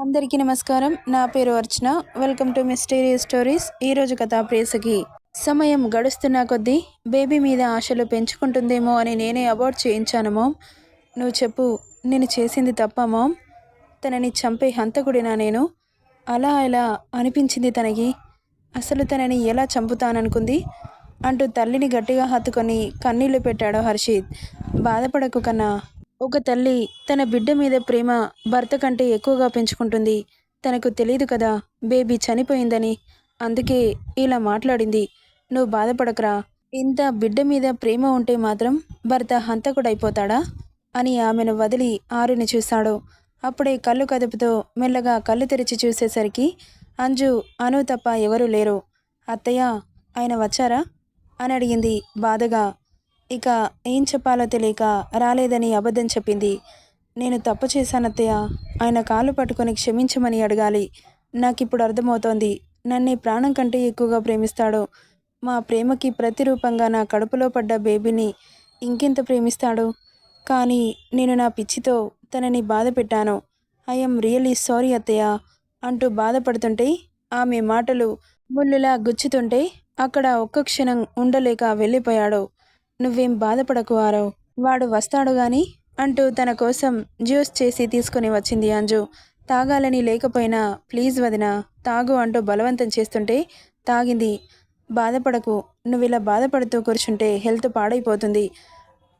అందరికీ నమస్కారం. నా పేరు Archana. Welcome to mysterious stories. ఈరోజు కథ ప్రేసకి సమయం గడుస్తున్న కొద్దీ బేబీ మీద ఆశలు పెంచుకుంటుందేమో అని నేనే అవార్డ్ చేయించాను మోమ్. నువ్వు చెప్పు నేను చేసింది తప్ప మోమ్. తనని చంపే హంతకుడినా నేను? అలా ఇలా అనిపించింది తనకి? అసలు తనని ఎలా చంపుతాననుకుంది? అంటూ తల్లిని గట్టిగా హత్తుకొని కన్నీళ్ళు పెట్టాడు హర్షిత్. బాధపడకు కన్నా ఒక తల్లి తన బిడ్డ మీద ప్రేమ భర్త కంటే ఎక్కువగా పెంచుకుంటుంది. తనకు తెలియదు కదా బేబీ చనిపోయిందని. అందుకే ఇలా మాట్లాడింది. నువ్వు బాధపడకరా. ఇంత బిడ్డ మీద ప్రేమ ఉంటే మాత్రం భర్త హంతకుడైపోతాడా? అని ఆమెను వదిలి ఆరుని చూశాడు అప్పుడే కళ్ళు కదుపుతో మెల్లగా కళ్ళు తెరిచి చూసేసరికి అంజు అను తప్ప ఎవరూ లేరు. అత్తయ్య ఆయన వచ్చారా? అని అడిగింది బాధగా. ఇక ఏం చెప్పాలో తెలియక రాలేదని అబద్ధం చెప్పింది. నేను తప్పు చేశానత్తయ్య. ఆయన కాళ్ళు పట్టుకొని క్షమించమని అడగాలి. నాకిప్పుడు అర్థమవుతోంది. నన్ను ప్రాణం కంటే ఎక్కువగా ప్రేమిస్తాడు. మా ప్రేమకి ప్రతిరూపంగా నా కడుపులో పడ్డ బేబీని ఇంకెంత ప్రేమిస్తాడు? కానీ నేను నా పిచ్చితో తనని బాధ పెట్టాను. ఐఎమ్ రియలీ సారీ అత్తయ్య అంటూ బాధపడుతుంటే ఆమె మాటలు ముళ్ళులా గుచ్చుతుంటే అక్కడ ఒక్క క్షణం ఉండలేక వెళ్ళిపోయాడు. నువ్వేం బాధపడకు ఆరవ్. వాడు వస్తాడు గాని అంటూ తన కోసం జ్యూస్ చేసి తీసుకుని వచ్చింది అంజు. తాగాలని లేకపోయినా ప్లీజ్ వదిన తాగు అంటూ బలవంతం చేస్తుంటే తాగింది. బాధపడకు. నువ్వు ఇలా బాధపడుతూ కూర్చుంటే హెల్త్ పాడైపోతుంది.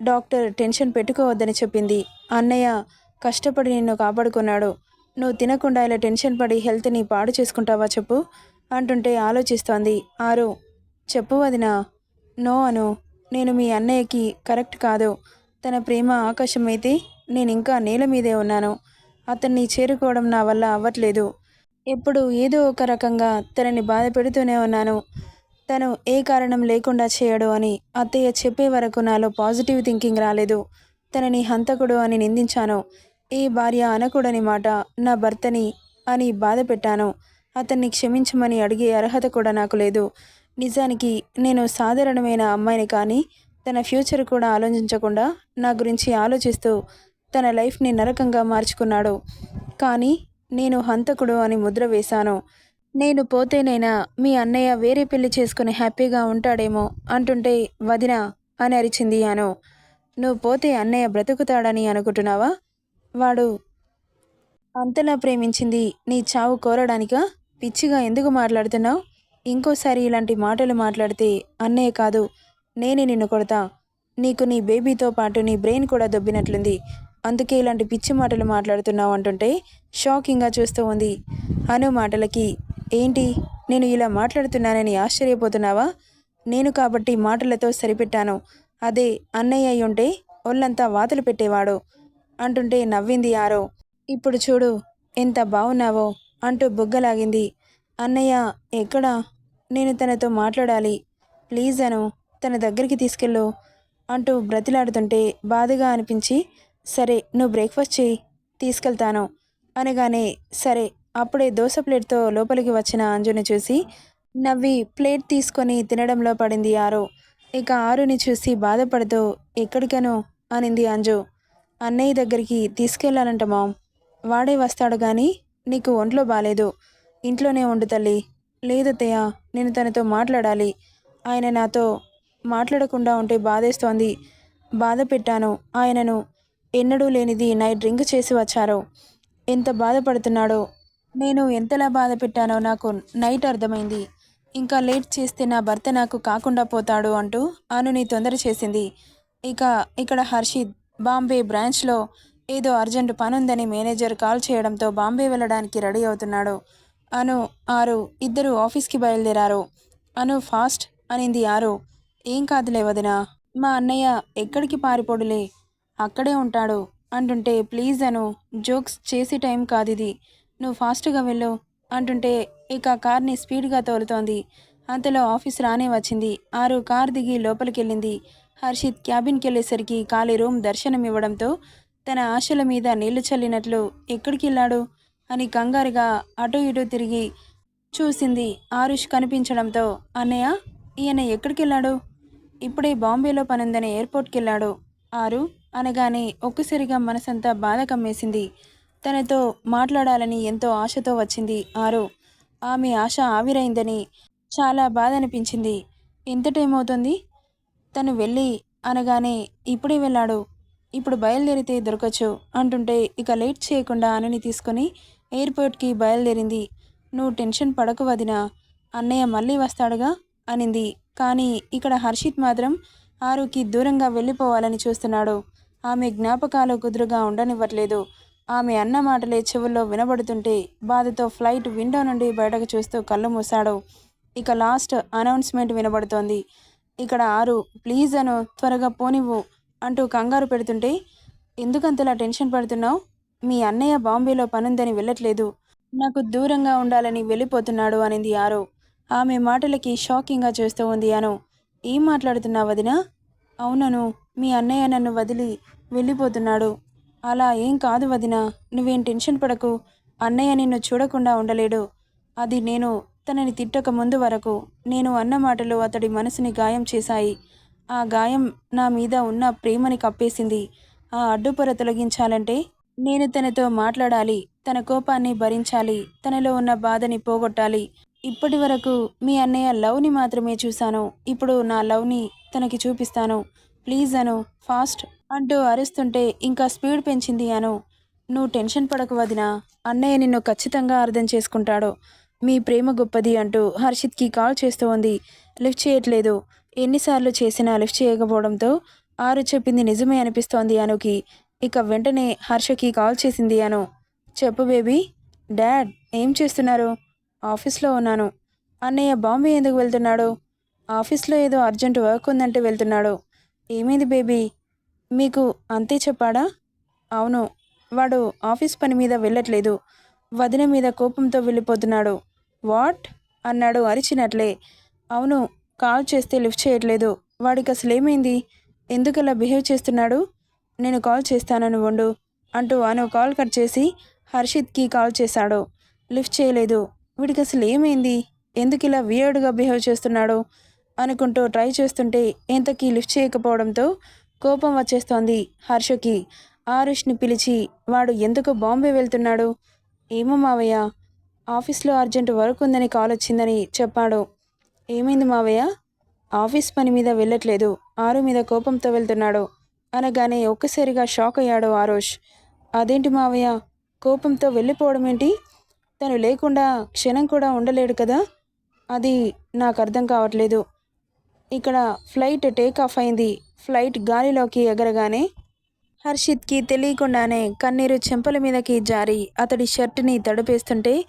డాక్టర్ టెన్షన్ పెట్టుకోవద్దని చెప్పింది. అన్నయ్య కష్టపడి నిన్ను కాపాడుకున్నాడు. నువ్వు తినకుండా ఇలా టెన్షన్ పడి హెల్త్ని పాడు చేసుకుంటావా చెప్పు అంటుంటే ఆలోచిస్తోంది ఆరు. చెప్పు వదినా. నో అను. నేను మీ అన్నయ్యకి కరెక్ట్ కాదు. తన ప్రేమ ఆకాశమైతే నేను ఇంకా నేల మీదే ఉన్నాను. అతన్ని చేరుకోవడం నా వల్ల అవ్వట్లేదు. ఎప్పుడు ఏదో ఒక రకంగా తనని బాధ పెడుతూనే ఉన్నాను. తను ఏ కారణం లేకుండా చేయడు అని అత్తయ్య చెప్పే వరకు నాలో పాజిటివ్ థింకింగ్ రాలేదు. తనని హంతకుడు అని నిందించాను. ఏ భార్య అనకూడని మాట నా భర్తని అని బాధ పెట్టాను. అతన్ని క్షమించమని అడిగే అర్హత కూడా నాకు లేదు. నిజానికి నేను సాధారణమైన అమ్మాయిని కానీ తన ఫ్యూచర్ కూడా ఆలోచించకుండా నా గురించి ఆలోచిస్తూ తన లైఫ్ని నరకంగా మార్చుకున్నాడు. కానీ నేను హంతకుడు అని ముద్ర వేశాను. నేను పోతేనైనా మీ అన్నయ్య వేరే పెళ్ళి చేసుకుని హ్యాపీగా ఉంటాడేమో అంటుంటే వదిన అని అరిచింది అను నువ్వు పోతే అన్నయ్య బ్రతుకుతాడని అనుకుంటున్నావా? వాడు అంతలా ప్రేమించింది నీ చావు కోరడానిక? పిచ్చిగా ఎందుకు మాట్లాడుతున్నావు? ఇంకోసారి ఇలాంటి మాటలు మాట్లాడితే అన్నయ్య కాదు నేనే నిన్ను కొడతా. నీకు నీ బేబీతో పాటు నీ బ్రెయిన్ కూడా దొబ్బినట్లుంది. అందుకే ఇలాంటి పిచ్చి మాటలు మాట్లాడుతున్నావు అంటుంటే షాకింగ్గా చూస్తూ ఉంది. అను మాటలకి ఏంటి నేను ఇలా మాట్లాడుతున్నానని ఆశ్చర్యపోతున్నావా? నేను కాబట్టి మాటలతో సరిపెట్టాను. అదే అన్నయ్య అయి ఉంటే ఒళ్ళంతా వాతలు పెట్టేవాడు అంటుంటే నవ్వింది ఆరో. ఇప్పుడు చూడు ఎంత బాగున్నావో అంటూ బుగ్గలాగింది. అన్నయ్య ఎక్కడా? నేను తనతో మాట్లాడాలి. ప్లీజ్ అను తన దగ్గరికి తీసుకెళ్ళు అంటూ బ్రతిలాడుతుంటే బాధగా అనిపించి సరే నువ్వు బ్రేక్ఫాస్ట్ చేయి తీసుకెళ్తాను అనగానే సరే అప్పుడే దోశ ప్లేట్తో లోపలికి వచ్చిన అంజుని చూసి నవ్వి ప్లేట్ తీసుకొని తినడంలో పడింది ఆరు. ఇక ఆరుని చూసి బాధపడుతూ ఎక్కడికను? అనింది అంజు. అన్నయ్య దగ్గరికి తీసుకెళ్ళాలంట మామ్. వాడే వస్తాడు కానీ నీకు ఒంట్లో బాలేదు. ఇంట్లోనే ఉండు తల్లి. లేదత్తయ్య నేను తనతో మాట్లాడాలి. ఆయన నాతో మాట్లాడకుండా ఉంటే బాధేస్తోంది. బాధ పెట్టాను. ఆయనను ఎన్నడూ లేనిది నైట్ డ్రింక్ చేసి వచ్చారు. ఎంత బాధపడుతున్నాడో. నేను ఎంతలా బాధ పెట్టానో నాకు నైట్ అర్థమైంది. ఇంకా లేట్ చేస్తే నా భర్త నాకు కాకుండా పోతాడు అంటూ అనుని తొందర చేసింది. ఇక ఇక్కడ హర్షిత్ బాంబే బ్రాంచ్లో ఏదో అర్జెంటు పనుందని మేనేజర్ కాల్ చేయడంతో బాంబే వెళ్ళడానికి రెడీ అవుతున్నాడు. అను ఆరు ఇద్దరు ఆఫీస్కి బయలుదేరారు. అను ఫాస్ట్ అనింది ఆరు ఏం కాదులే వదినా మా అన్నయ్య ఎక్కడికి పారిపోడులే అక్కడే ఉంటాడు అంటుంటే ప్లీజ్ అను జోక్స్ చేసే టైం కాదు ఇది నువ్వు ఫాస్ట్గా వెళ్ళు అంటుంటే ఇక కార్ని స్పీడ్గా తోలుతోంది అంతలో ఆఫీస్ రానే వచ్చింది ఆరు కార్ దిగి లోపలికెళ్ళింది హర్షిత్ క్యాబిన్కి వెళ్ళేసరికి ఖాళీ రూమ్ దర్శనం ఇవ్వడంతో తన ఆశల మీద నీళ్ళు చల్లినట్లు ఎక్కడికి వెళ్ళాడు? అని కంగారుగా అటు ఇటు తిరిగి చూసింది ఆరుష్ కనిపించడంతో అన్నయ్య ఈయన ఎక్కడికి వెళ్ళాడు ఇప్పుడే బాంబేలో పనుందని ఎయిర్పోర్ట్కి వెళ్ళాడు ఆరు అనగానే ఒక్కసారిగా మనసంతా బాధ కమ్మేసింది. తనతో మాట్లాడాలని ఎంతో ఆశతో వచ్చింది ఆరు. ఆమె ఆశ ఆవిరైందని చాలా బాధ అనిపించింది. ఎంత టైం అవుతుంది? తను వెళ్ళి అనగానే ఇప్పుడే వెళ్ళాడు. ఇప్పుడు బయలుదేరితే దొరకచ్చు అంటుంటే ఇక లేట్ చేయకుండా అనుని తీసుకొని ఎయిర్పోర్ట్కి బయలుదేరింది. నువ్వు టెన్షన్ పడకు వదినా అన్నయ్య మళ్ళీ వస్తాడుగా? అనింది. కానీ ఇక్కడ హర్షిత్ మాత్రం ఆరుకి దూరంగా వెళ్ళిపోవాలని చూస్తున్నాడు. ఆమె జ్ఞాపకాలు కుదురుగా ఉండనివ్వట్లేదు. ఆమె అన్న మాటలే చెవుల్లో వినబడుతుంటే బాధతో ఫ్లైట్ విండో నుండి బయటకు చూస్తూ కళ్ళు మూశాడు. ఇక లాస్ట్ అనౌన్స్మెంట్ వినబడుతోంది. ఇక్కడ ఆరు ప్లీజ్ అను త్వరగా పోనివ్వు అంటూ కంగారు పెడుతుంటే ఎందుకంతలా టెన్షన్ పడుతున్నావు? మీ అన్నయ్య బాంబేలో పనుందని వెళ్ళట్లేదు. నాకు దూరంగా ఉండాలని వెళ్ళిపోతున్నాడు అనింది ఆరో ఆమె మాటలకి షాకింగ్గా చేస్తూ ఉంది అను ఏం మాట్లాడుతున్నావు వదినా? అవునను మీ అన్నయ్య నన్ను వదిలి వెళ్ళిపోతున్నాడు. అలా ఏం కాదు వదినా నువ్వేం టెన్షన్ పడకు. అన్నయ్య నిన్ను చూడకుండా ఉండలేడు. అది నేను తనని తిట్టక ముందు వరకు నేను అన్న మాటలు అతడి మనసుని గాయం చేశాయి. ఆ గాయం నా మీద ఉన్న ప్రేమని కప్పేసింది. ఆ అడ్డుపొర తొలగించాలంటే నేను తనతో మాట్లాడాలి తన కోపాన్ని భరించాలి తనలో ఉన్న బాధని పోగొట్టాలి. ఇప్పటి వరకు మీ అన్నయ్య లవ్ని మాత్రమే చూశాను. ఇప్పుడు నా లవ్ని తనకి చూపిస్తాను. ప్లీజ్ అను ఫాస్ట్ అంటూ అరుస్తుంటే ఇంకా స్పీడ్ పెంచింది అను. నువ్వు టెన్షన్ పడకు వదినా అన్నయ్య నిన్ను ఖచ్చితంగా అర్థం చేసుకుంటాడు. మీ ప్రేమ గొప్పది అంటూ హర్షిత్కి కాల్ చేస్తూ ఉంది. లిఫ్ట్ చేయట్లేదు. ఎన్నిసార్లు చేసినా లిఫ్ట్ చేయకపోవడంతో ఆరు చెప్పింది నిజమే అనిపిస్తోంది అనుకి. ఇక వెంటనే హర్షకి కాల్ చేసింది అను. చెప్పు బేబీ డాడ్ ఏం చేస్తున్నారు? ఆఫీస్లో ఉన్నాను. అన్నయ్య బాంబే ఎందుకు వెళ్తున్నాడు? ఆఫీస్లో ఏదో అర్జెంట్ వర్క్ ఉందంటే వెళ్తున్నాడు. ఏమైంది బేబీ? మీకు అంతే చెప్పాడా? అవును వాడు ఆఫీస్ పని మీద వెళ్ళట్లేదు. వదిన మీద కోపంతో వెళ్ళిపోతున్నాడు. వాట్? అన్నాడు అరిచినట్లే. అవును కాల్ చేస్తే లిఫ్ట్ చేయట్లేదు. వాడికి అసలు ఏమైంది ఎందుకలా బిహేవ్ చేస్తున్నాడు? నేను కాల్ చేస్తానని వండు అంటూ అను కాల్ కట్ చేసి హర్షిత్కి కాల్ చేశాడు. లిఫ్ట్ చేయలేదు. వీడికి అసలు ఏమైంది? ఎందుకు ఇలా వియర్డ్గా బిహేవ్ చేస్తున్నాడు? అనుకుంటూ ట్రై చేస్తుంటే ఇంతకీ లిఫ్ట్ చేయకపోవడంతో కోపం వచ్చేస్తోంది హర్షకి. ఆరుష్ని పిలిచి వాడు ఎందుకు బాంబే వెళ్తున్నాడు? ఏమో మావయ్య ఆఫీస్లో అర్జెంట్ వర్క్ ఉందని కాల్ వచ్చిందని చెప్పాడు. ఏమైంది మావయ్య? ఆఫీస్ పని మీద వెళ్ళట్లేదు. ఆరు మీద కోపంతో వెళ్తున్నాడు. అనగానే ఒక్కసారిగా షాక్ అయ్యాడు ఆరోష్. అదేంటి మావయ్య? కోపంతో వెళ్ళిపోవడం ఏంటి? తను లేకుండా క్షణం కూడా ఉండలేడు కదా? అది నాకు అర్థం కావట్లేదు. ఇక్కడ ఫ్లైట్ టేక్ ఆఫ్ అయింది. ఫ్లైట్ గాలిలోకి ఎగరగానే హర్షిత్కి తెలియకుండానే కన్నీరు చెంపల మీదకి జారి అతడి షర్ట్ని తడిపేస్తుంటే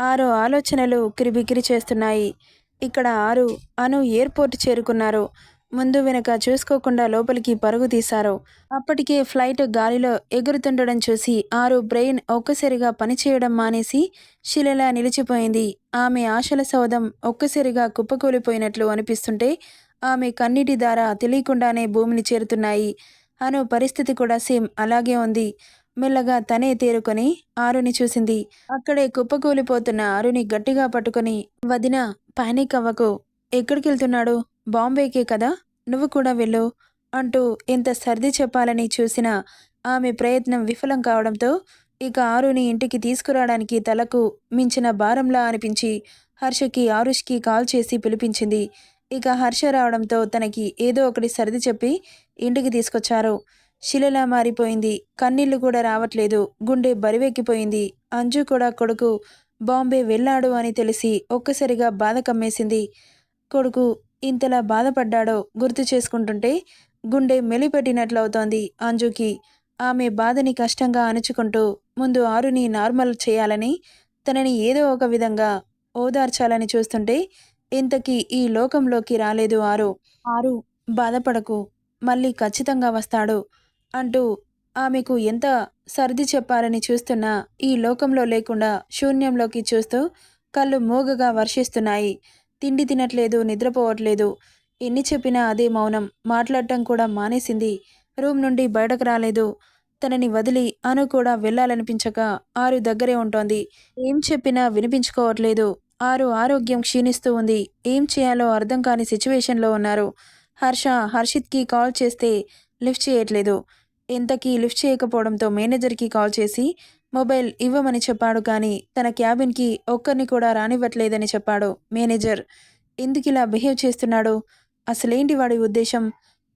ఆరు ఆలోచనలు కిరిబికిరి చేస్తున్నాయి. ఇక్కడ ఆరు అను ఎయిర్పోర్ట్ చేరుకున్నారు. ముందు వెనుక చూసుకోకుండా లోపలికి పరుగు తీశారు. అప్పటికే ఫ్లైట్ గాలిలో ఎగురుతుండడం చూసి ఆరు బ్రెయిన్ ఒక్కసారిగా పనిచేయడం మానేసి శిలలా నిలిచిపోయింది. ఆమె ఆశల సౌధం ఒక్కసారిగా కుప్పకూలిపోయినట్లు అనిపిస్తుంటే ఆమె కన్నీటి ద్వారా తెలియకుండానే భూమిని చేరుతున్నాయి. అను పరిస్థితి కూడా సేమ్ అలాగే ఉంది. మెల్లగా తనే తేరుకొని ఆరుని చూసింది. అక్కడే కుప్పకూలిపోతున్న ఆరుని గట్టిగా పట్టుకొని వదిన పానిక్ అవ్వకు. ఎక్కడికి వెళ్తున్నాడు బాంబేకే కదా? నువ్వు కూడా వెళ్ళు అంటూ ఎంత సర్ది చెప్పాలని చూసినా ఆమె ప్రయత్నం విఫలం కావడంతో ఇక ఆరుని ఇంటికి తీసుకురావడానికి తలకు మించిన భారంలా అనిపించి హర్షకి ఆరుష్కి కాల్ చేసి పిలిపించింది. ఇక హర్ష రావడంతో తనకి ఏదో ఒకటి సర్ది చెప్పి ఇంటికి తీసుకొచ్చారు. శిలలా మారిపోయింది. కన్నీళ్ళు కూడా రావట్లేదు. గుండె బరివెక్కిపోయింది. అంజు కూడా కొడుకు బాంబే వెళ్ళాడు అని తెలిసి ఒక్కసారిగా బాధ కమ్మేసింది. కొడుకు ఇంతలా బాధపడ్డాడో గుర్తు చేసుకుంటుంటే గుండె మెలిపెట్టినట్లవుతోంది అంజుకి. ఆమె బాధని కష్టంగా అణుచుకుంటూ ముందు ఆరుని నార్మల్ చేయాలని తనని ఏదో ఒక విధంగా ఓదార్చాలని చూస్తుంటే ఇంతకీ ఈ లోకంలోకి రాలేదు ఆరు. ఆరు బాధపడకు మళ్ళీ ఖచ్చితంగా వస్తాడు అంటూ ఆమెకు ఎంత సర్ది చెప్పాలని చూస్తున్నా ఈ లోకంలో లేకుండా శూన్యంలోకి చూస్తూ కళ్ళు మూగగా వర్షిస్తున్నాయి. తిండి తినట్లేదు నిద్రపోవట్లేదు. ఎన్ని చెప్పినా అదే మౌనం. మాట్లాడటం కూడా మానేసింది. రూమ్ నుండి బయటకు రాలేదు. తనని వదిలి అను కూడా వెళ్ళాలనిపించక ఆరు దగ్గరే ఉంటోంది. ఏం చెప్పినా వినిపించుకోవట్లేదు. ఆరు ఆరోగ్యం క్షీణిస్తూ ఉంది. ఏం చేయాలో అర్థం కాని సిచ్యువేషన్లో ఉన్నారు. హర్ష హర్షిత్కి కాల్ చేస్తే లిఫ్ట్ చేయట్లేదు. ఎంతకీ లిఫ్ట్ చేయకపోవడంతో మేనేజర్కి కాల్ చేసి మొబైల్ ఇవ్వమని చెప్పాడు కానీ తన క్యాబిన్కి ఒక్కరిని కూడా రానివ్వట్లేదని చెప్పాడు మేనేజర్. ఎందుకిలా బిహేవ్ చేస్తున్నాడు? అసలేంటి వాడి ఉద్దేశం?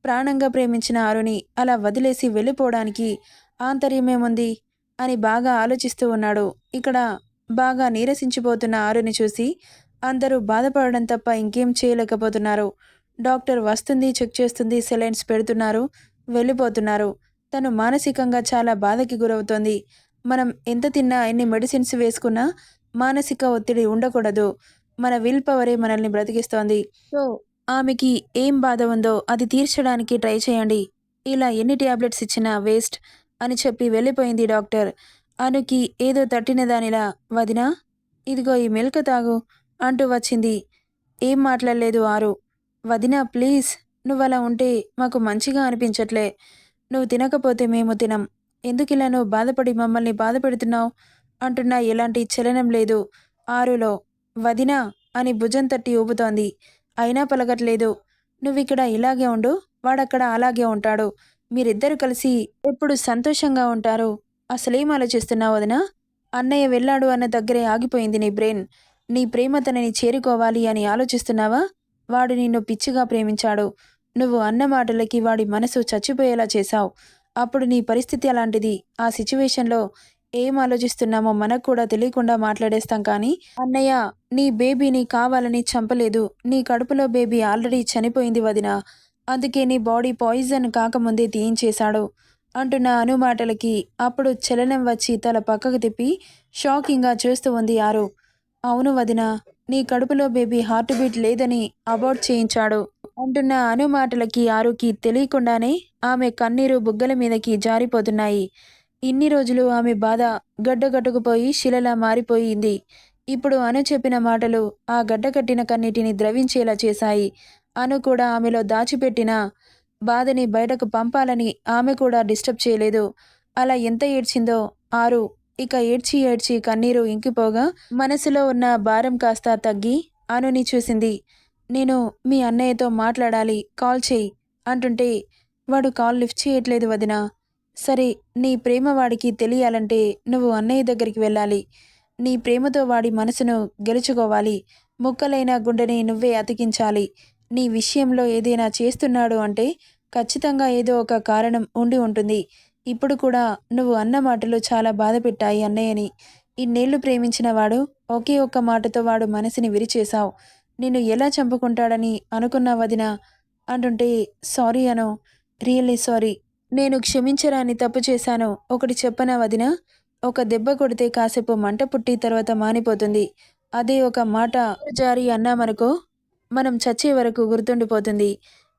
ప్రాణంగా ప్రేమించిన ఆరుని అలా వదిలేసి వెళ్ళిపోవడానికి ఆంతర్యమేముంది? అని బాగా ఆలోచిస్తూ ఉన్నాడు. ఇక్కడ బాగా నీరసించిపోతున్న ఆరుని చూసి అందరూ బాధపడడం తప్ప ఇంకేం చేయలేకపోతున్నారు. డాక్టర్ వస్తుంది చెక్ చేస్తుంది సెలైన్స్ పెడుతున్నారు వెళ్ళిపోతున్నారు. తను మానసికంగా చాలా బాధకి గురవుతోంది. మనం ఎంత తిన్నా ఎన్ని మెడిసిన్స్ వేసుకున్నా మానసిక ఒత్తిడి ఉండకూడదు. మన విల్ పవరే మనల్ని బ్రతికిస్తోంది. సో ఆమెకి ఏం బాధ ఉందో అది తీర్చడానికి ట్రై చేయండి. ఇలా ఎన్ని ట్యాబ్లెట్స్ ఇచ్చినా వేస్ట్ అని చెప్పి వెళ్ళిపోయింది డాక్టర్. అనుకి ఏదో తట్టిన దానిలా వదినా ఇదిగో ఈ మిల్క్ తాగు అంటూ వచ్చింది. ఏం మాట్లాడలేదు ఆరు. వదినా ప్లీజ్ నువ్వు అలా ఉంటే మాకు మంచిగా అనిపించట్లే. నువ్వు తినకపోతే మేము తినం. ఎందుకు ఇలా నువ్వు బాధపడి మమ్మల్ని బాధ పెడుతున్నావు అంటున్నా ఎలాంటి చలనం లేదు. ఆరులో వదినా అని భుజం తట్టి ఊపుతోంది. అయినా పలకట్లేదు. నువ్విక్కడ ఇలాగే ఉండు వాడక్కడ అలాగే ఉంటాడు. మీరిద్దరు కలిసి ఎప్పుడు సంతోషంగా ఉంటారు? అసలేం ఆలోచిస్తున్నావు వదినా? అన్నయ్య వెళ్ళాడు అన్న దగ్గరే ఆగిపోయింది నీ బ్రెయిన్. నీ ప్రేమ తనని చేరుకోవాలి అని ఆలోచిస్తున్నావా? వాడు నిన్ను పిచ్చిగా ప్రేమించాడు. నువ్వు అన్న మాటలకి వాడి మనసు చచ్చిపోయేలా చేశావు. అప్పుడు నీ పరిస్థితి అలాంటిది. ఆ సిచ్యువేషన్లో ఏం ఆలోచిస్తున్నామో మనకు కూడా తెలియకుండా మాట్లాడేస్తాం కానీ అన్నయ్య నీ బేబీని కావాలని చంపలేదు. నీ కడుపులో బేబీ ఆల్రెడీ చనిపోయింది వదిన. అందుకే నీ బాడీ పాయిజన్ కాకముందే తీయించేశాడు అంటున్న అనుమాటలకి అప్పుడు చలనం వచ్చి తల పక్కకు తిప్పి షాకింగ్గా చూస్తూ ఉంది ఆరు. అవును వదిన నీ కడుపులో బేబీ హార్ట్ బీట్ లేదని అబౌట్ చేయించాడు అంటున్న అనుమాటలకి ఆరుకి తెలియకుండానే ఆమె కన్నీరు బుగ్గల మీదకి జారిపోతున్నాయి. ఇన్ని రోజులు ఆమె బాధ గడ్డగట్టుకుపోయి శిలలా మారిపోయింది. ఇప్పుడు అను చెప్పిన మాటలు ఆ గడ్డకట్టిన కన్నిటిని ద్రవించేలా చేశాయి. అను కూడా ఆమెలో దాచిపెట్టిన బాధని బయటకు పంపాలని ఆమె కూడా డిస్టర్బ్ చేయలేదు. అలా ఎంత ఏడ్చిందో ఆరు ఇక ఏడ్చి ఏడ్చి కన్నీరు ఇంకిపోగా మనసులో ఉన్న భారం కాస్త తగ్గి అనుని చూసింది. నేను మీ అన్నయ్యతో మాట్లాడాలి కాల్ చేయి అంటుంటే వాడు కాల్ లిఫ్ట్ చేయట్లేదు వదిన. సరే నీ ప్రేమ వాడికి తెలియాలంటే నువ్వు అన్నయ్య దగ్గరికి వెళ్ళాలి. నీ ప్రేమతో వాడి మనసును గెలుచుకోవాలి. ముక్కలైన గుండెని నువ్వే అతికించాలి. నీ విషయంలో ఏదైనా చేస్తున్నాడు అంటే ఖచ్చితంగా ఏదో ఒక కారణం ఉండి ఉంటుంది. ఇప్పుడు కూడా నువ్వు అన్న మాటలు చాలా బాధ పెట్టాయి అన్నయ్యని. ఇన్నేళ్ళు ప్రేమించిన వాడు ఒకే ఒక్క మాటతో వాడు మనసుని విరిచేశావు. నిన్ను ఎలా చంపుకుంటాడని అనుకున్నా వదిన? అంటుంటే సారీ అను. Really sorry. నేను క్షమించరాని తప్పు చేశాను. ఒకటి చెప్పనా వదిన? ఒక దెబ్బ కొడితే కాసేపు మంట పుట్టి తర్వాత మానిపోతుంది. అదే ఒక మాట జారి అన్నామనుకో మనం చచ్చే వరకు గుర్తుండిపోతుంది.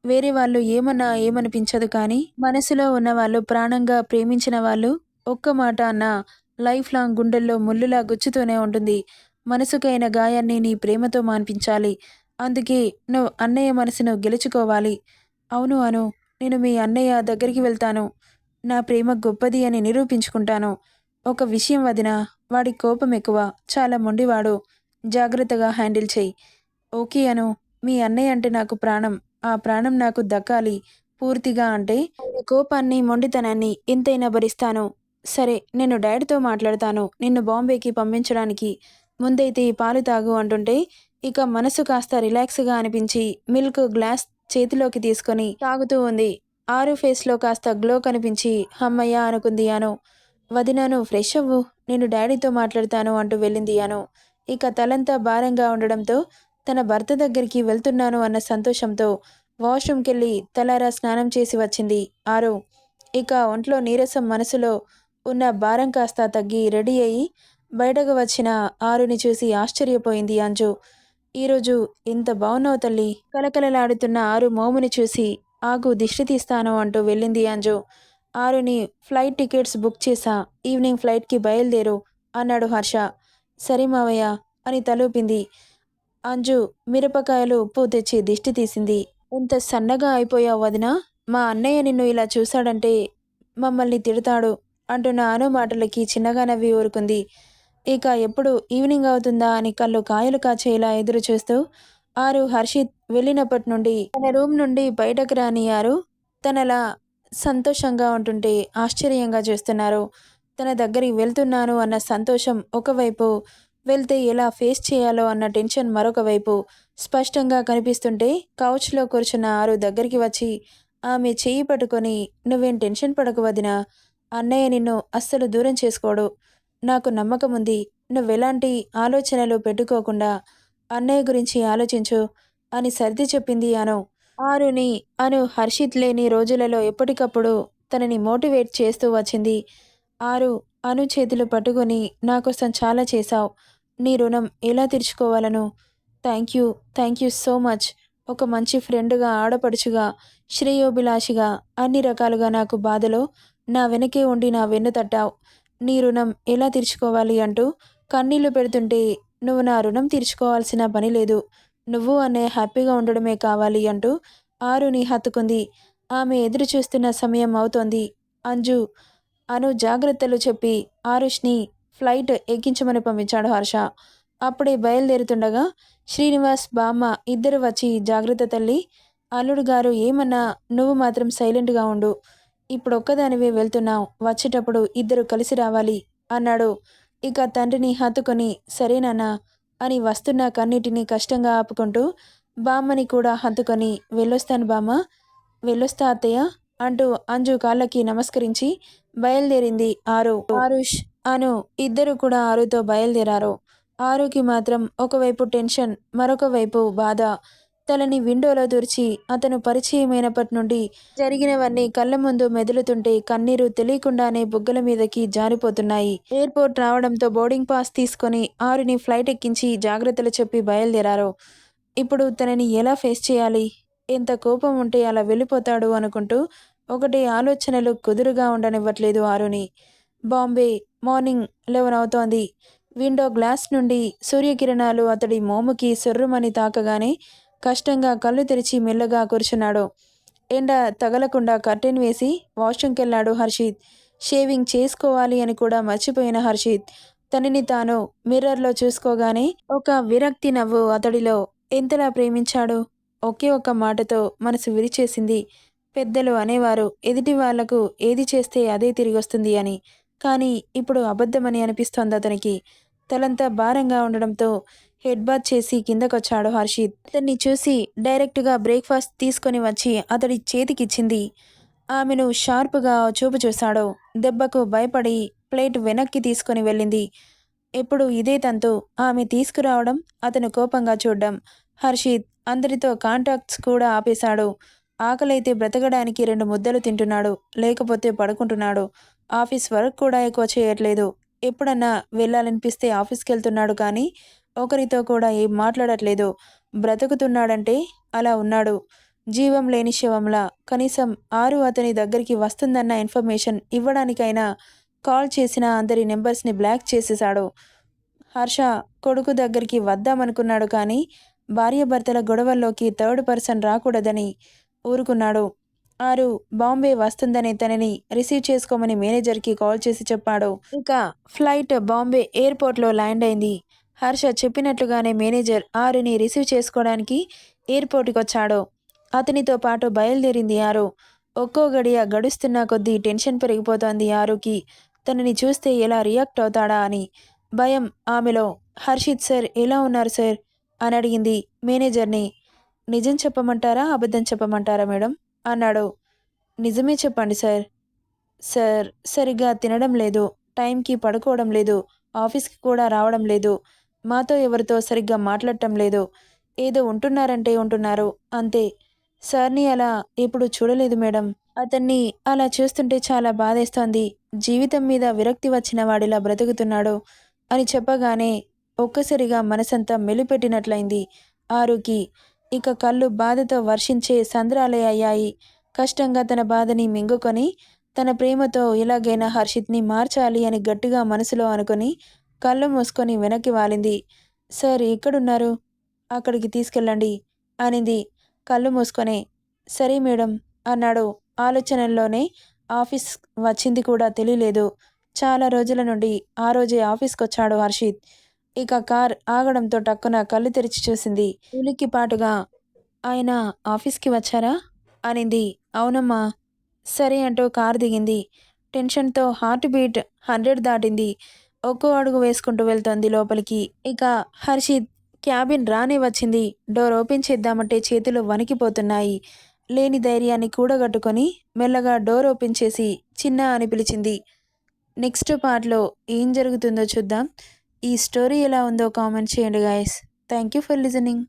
వేరే వాళ్ళు ఏమన్నా ఏమనిపించదు కానీ మనసులో ఉన్న వాళ్ళు ప్రాణంగా ప్రేమించిన వాళ్ళు ఒక్క మాట అన్నా లైఫ్ లాంగ్ గుండెల్లో ముళ్ళులా గుచ్చుతూనే ఉంటుంది. మనసుకైన గాయాన్ని నీ ప్రేమతో మాన్పించాలి. అందుకే నువ్వు అన్నయ్య మనసును గెలుచుకోవాలి. అవును అను. నేను మీ అన్నయ్య దగ్గరికి వెళ్తాను. నా ప్రేమ గొప్పది అని నిరూపించుకుంటాను. ఒక విషయం వదిన వాడి కోపం ఎక్కువ చాలా మొండివాడు. జాగ్రత్తగా హ్యాండిల్ చెయ్యి ఓకే అను మీ అన్నయ్య అంటే నాకు ప్రాణం. ఆ ప్రాణం నాకు దక్కాలి. పూర్తిగా అంటే కోపాన్ని మొండితనాన్ని ఎంతైనా భరిస్తాను. సరే నేను డాడీతో మాట్లాడతాను. నిన్ను బాంబేకి పంపించడానికి. ముందైతే ఈ పాలు తాగు అంటుంటే ఇక మనసు కాస్త రిలాక్స్గా అనిపించి మిల్క్ గ్లాస్ చేతిలోకి తీసుకొని తాగుతూ ఉంది. ఆరు ఫేస్లో కాస్త గ్లో కనిపించి హమ్మయ్య అనుకుంది అను వదినాను ఫ్రెష్ అవ్వు. నేను డాడీతో మాట్లాడతాను అంటూ వెళ్ళింది అను ఇక తలంతా భారంగా ఉండడంతో తన భర్త దగ్గరికి వెళ్తున్నాను అన్న సంతోషంతో వాష్రూమ్కి వెళ్ళి తలారా స్నానం చేసి వచ్చింది ఆరు. ఇక ఒంట్లో నీరసం మనసులో ఉన్న భారం కాస్త తగ్గి రెడీ అయ్యి బయటకు వచ్చిన ఆరుని చూసి ఆశ్చర్యపోయింది అంజు. ఈరోజు ఇంత బాగున్నావు తల్లి. కలకలలాడుతున్న ఆరు మోముని చూసి ఆగు దిష్టి తీస్తాను అంటూ వెళ్ళింది అంజు. ఆరుని ఫ్లైట్ టికెట్స్ బుక్ చేసా ఈవినింగ్ ఫ్లైట్కి బయలుదేరు అన్నాడు హర్ష. సరే మావయ్య అని తలూపింది. అంజు మిరపకాయలు ఉప్పు తెచ్చి దిష్టి తీసింది. ఇంత సన్నగా అయిపోయావు వదిన. మా అన్నయ్య నిన్ను ఇలా చూశాడంటే మమ్మల్ని తిడతాడు అంటున్న అను మాటలకి చిన్నగా నవ్వి ఊరుకుంది. ఇక ఎప్పుడు ఈవినింగ్ అవుతుందా అని కళ్ళు కాయలు కాచేలా ఎదురు చూస్తూ ఆరు హర్షిత్ వెళ్ళినప్పటి నుండి తన రూమ్ నుండి బయటకు రాని ఆరు తనలా సంతోషంగా ఉంటుంటే ఆశ్చర్యంగా చూస్తున్నారు. తన దగ్గరికి వెళ్తున్నాను అన్న సంతోషం ఒకవైపు వెళ్తే ఎలా ఫేస్ చేయాలో అన్న టెన్షన్ మరొక వైపు. స్పష్టంగా కనిపిస్తుంటే కౌచ్లో కూర్చున్న ఆరు దగ్గరికి వచ్చి ఆమె చేయి పట్టుకొని నువ్వేం టెన్షన్ పడకు వదినా అన్నయ్య నిన్ను అస్సలు దూరం చేసుకోడు. నాకు నమ్మకం ఉంది నువ్వెలాంటి ఆలోచనలు పెట్టుకోకుండా అన్నయ్య గురించి ఆలోచించు అని సర్ది చెప్పింది అను. ఆరుని అను హర్షిత్ లేని రోజులలో ఎప్పటికప్పుడు తనని మోటివేట్ చేస్తూ వచ్చింది. ఆరు అను చేతులు పట్టుకొని నా కోసం చాలా చేశావు. నీ రుణం ఎలా తీర్చుకోవాలను? Thank you thank you so much. ఒక మంచి ఫ్రెండ్గా ఆడపడుచుగా శ్రేయోభిలాషిగా అన్ని రకాలుగా నాకు బాధలో నా వెనకే ఉండి నా వెన్ను తట్టావు. నీ రుణం ఎలా తీర్చుకోవాలి అంటూ కన్నీళ్ళు పెడుతుంటే నువ్వు నా రుణం తీర్చుకోవాల్సిన పని లేదు. నువ్వు అనే హ్యాపీగా ఉండడమే కావాలి అంటూ ఆరుని హత్తుకుంది. ఆమె ఎదురు చూస్తున్న సమయం అవుతోంది. అంజు అను జాగ్రత్తలు చెప్పి ఆరుష్ని ఫ్లైట్ ఎక్కించమని పంపించాడు హర్ష. అప్పుడే బయలుదేరుతుండగా శ్రీనివాస్ బామ్మ ఇద్దరు వచ్చి జాగ్రత్త తల్లి అల్లుడు గారు ఏమన్నా నువ్వు మాత్రం సైలెంట్గా ఉండు. ఇప్పుడు ఒక్కదానివే వెళ్తున్నావు వచ్చేటప్పుడు ఇద్దరు కలిసి రావాలి అన్నాడు. ఇక తండ్రిని హత్తుకొని సరేనన్నా అని వస్తున్న కన్నిటిని కష్టంగా ఆపుకుంటూ బామ్మని కూడా హత్తుకొని వెళ్ళొస్తాను బామ్మ వెళ్ళొస్తా అత్తయ్య అంటూ అంజు కాళ్ళకి నమస్కరించి బయలుదేరింది ఆరు. ఆరుష్ అను ఇద్దరు కూడా ఆరుతో బయలుదేరారు. ఆరుకి మాత్రం ఒకవైపు టెన్షన్ మరొక వైపు బాధ. తలని విండోలో దూర్చి అతను పరిచయమైనప్పటి నుండి జరిగినవన్నీ కళ్ళ ముందు మెదులుతుంటే కన్నీరు తెలియకుండానే బుగ్గల మీదకి జారిపోతున్నాయి. ఎయిర్పోర్ట్ రావడంతో బోర్డింగ్ పాస్ తీసుకొని ఆరుని ఫ్లైట్ ఎక్కించి జాగ్రత్తలు చెప్పి బయలుదేరారు. ఇప్పుడు తనని ఎలా ఫేస్ చేయాలి? ఎంత కోపం ఉంటే అలా వెళ్ళిపోతాడు అనుకుంటూ ఒకటి ఆలోచనలు కుదురుగా ఉండనివ్వట్లేదు ఆరుని. బాంబే మార్నింగ్ లెవెన్ అవుతోంది. విండో గ్లాస్ నుండి సూర్యకిరణాలు అతడి మోముకి సొర్రుమని తాకగానే కష్టంగా కళ్ళు తెరిచి మెల్లగా కూర్చున్నాడు. ఎండ తగలకుండా కర్టెన్ వేసి వాష్రూమ్కెళ్ళాడు హర్షిత్. షేవింగ్ చేసుకోవాలి అని కూడా మర్చిపోయిన హర్షిత్. తనని తాను మిర్రర్లో చూసుకోగానే ఒక విరక్తి నవ్వు అతడిలో ఎంతలా ప్రేమించాడు? ఒకే ఒక్క మాటతో మనసు విరిచేసింది. పెద్దలు అనేవారు ఎదుటి వాళ్ళకు ఏది చేస్తే అదే తిరిగొస్తుంది అని. కానీ ఇప్పుడు అబద్ధమని అనిపిస్తోంది అతనికి. తలంతా భారంగా ఉండడంతో హెడ్ బాత్ చేసి కిందకొచ్చాడు హర్షిత్. అతన్ని చూసి డైరెక్ట్గా బ్రేక్ఫాస్ట్ తీసుకొని వచ్చి అతడి చేతికిచ్చింది. ఆమెను షార్ప్గా చూపు చూశాడు దెబ్బకు భయపడి ప్లేట్ వెనక్కి తీసుకొని వెళ్ళింది. ఎప్పుడు ఇదే తంతు ఆమె తీసుకురావడం అతను కోపంగా చూడ్డం. హర్షిత్ అందరితో కాంటాక్ట్స్ కూడా ఆపేశాడు. ఆకలైతే బ్రతకడానికి రెండు ముద్దలు తింటున్నాడు లేకపోతే పడుకుంటున్నాడు. ఆఫీస్ వర్క్ కూడా ఎక్కువ చేయట్లేదు. ఎప్పుడన్నా వెళ్ళాలనిపిస్తే ఆఫీస్కి వెళ్తున్నాడు కానీ ఒకరితో కూడా ఏం మాట్లాడట్లేదు. బ్రతుకుతున్నాడంటే అలా ఉన్నాడు. జీవం లేని శవంలా కనీసం ఆరు అతని దగ్గరికి వస్తుందన్న ఇన్ఫర్మేషన్ ఇవ్వడానికైనా కాల్ చేసిన అందరి నెంబర్స్ని బ్లాక్ చేసేశాడు. హర్ష కొడుకు దగ్గరికి వద్దామనుకున్నాడు కానీ భార్యాభర్తల గొడవల్లోకి థర్డ్ పర్సన్ రాకూడదని ఊరుకున్నాడు. ఆరు బాంబే వస్తుందని తనని రిసీవ్ చేసుకోమని మేనేజర్కి కాల్ చేసి చెప్పాడు. ఇక ఫ్లైట్ బాంబే ఎయిర్పోర్ట్లో ల్యాండ్ అయింది. హర్ష చెప్పినట్లుగానే మేనేజర్ ఆరుని రిసీవ్ చేసుకోవడానికి ఎయిర్పోర్ట్కి వచ్చాడు అతనితో పాటు బయలుదేరింది ఆరు. ఒక్కో గడియ గడుస్తున్న కొద్దీ టెన్షన్ పెరిగిపోతోంది ఆరుకి. తనని చూస్తే ఎలా రియాక్ట్ అవుతాడా అని. భయం ఆమెలో హర్షిత్ సార్ ఎలా ఉన్నారు సార్? అని అడిగింది మేనేజర్ని. నిజం చెప్పమంటారా అబద్ధం చెప్పమంటారా మేడం? అన్నాడు. నిజమే చెప్పండి సార్. సార్ సరిగ్గా తినడం లేదు టైంకి పడుకోవడం లేదు ఆఫీస్కి కూడా రావడం లేదు మాతో ఎవరితో సరిగ్గా మాట్లాడటం లేదు. ఏదో ఉంటున్నారంటే ఉంటున్నారు. అంతే. సార్ని అలా ఎప్పుడు చూడలేదు మేడం. అతన్ని అలా చూస్తుంటే చాలా బాధేస్తోంది. జీవితం మీద విరక్తి వచ్చిన వాడిలా బ్రతుకుతున్నాడు అని చెప్పగానే ఒక్కసారిగా మనసంతా మెలిపెట్టినట్లయింది ఆరుకి. ఇక కళ్ళు బాధతో వర్షించే సంద్రాలే అయ్యాయి. కష్టంగా తన బాధని మింగుకొని తన ప్రేమతో ఎలాగైనా హర్షిత్ని మార్చాలి అని గట్టిగా మనసులో అనుకొని కళ్ళు మూసుకొని వెనక్కి వాలింది. సార్ ఎక్కడున్నారు? అక్కడికి తీసుకెళ్ళండి అనింది. కళ్ళు మూసుకొని సరే మేడం అన్నాడు. ఆలోచనల్లోనే ఆఫీస్ వచ్చింది కూడా తెలియలేదు. చాలా రోజుల నుండి ఆ రోజే ఆఫీస్కి వచ్చాడు హర్షిత్. ఇక కార్ ఆగడంతో టక్కున కళ్ళు తెరిచి చూసింది. ఉలిక్కి పాటుగా ఆయన ఆఫీస్కి వచ్చారా? అనింది. అవునమ్మా. సరే అంటూ కారు దిగింది. టెన్షన్తో హార్ట్ బీట్ హండ్రెడ్ దాటింది. ఒక్కో అడుగు వేసుకుంటూ వెళ్తోంది లోపలికి. ఇక హర్షిత్ క్యాబిన్ రానే వచ్చింది. డోర్ ఓపెన్ చేద్దామంటే చేతులు వణికిపోతున్నాయి. లేని ధైర్యాన్ని కూడగట్టుకొని మెల్లగా డోర్ ఓపెన్ చేసి చిన్న అని పిలిచింది. నెక్స్ట్ పార్ట్లో ఏం జరుగుతుందో చూద్దాం. ఈ స్టోరీ ఎలా ఉందో కామెంట్ చేయండి guys. Thank you for listening.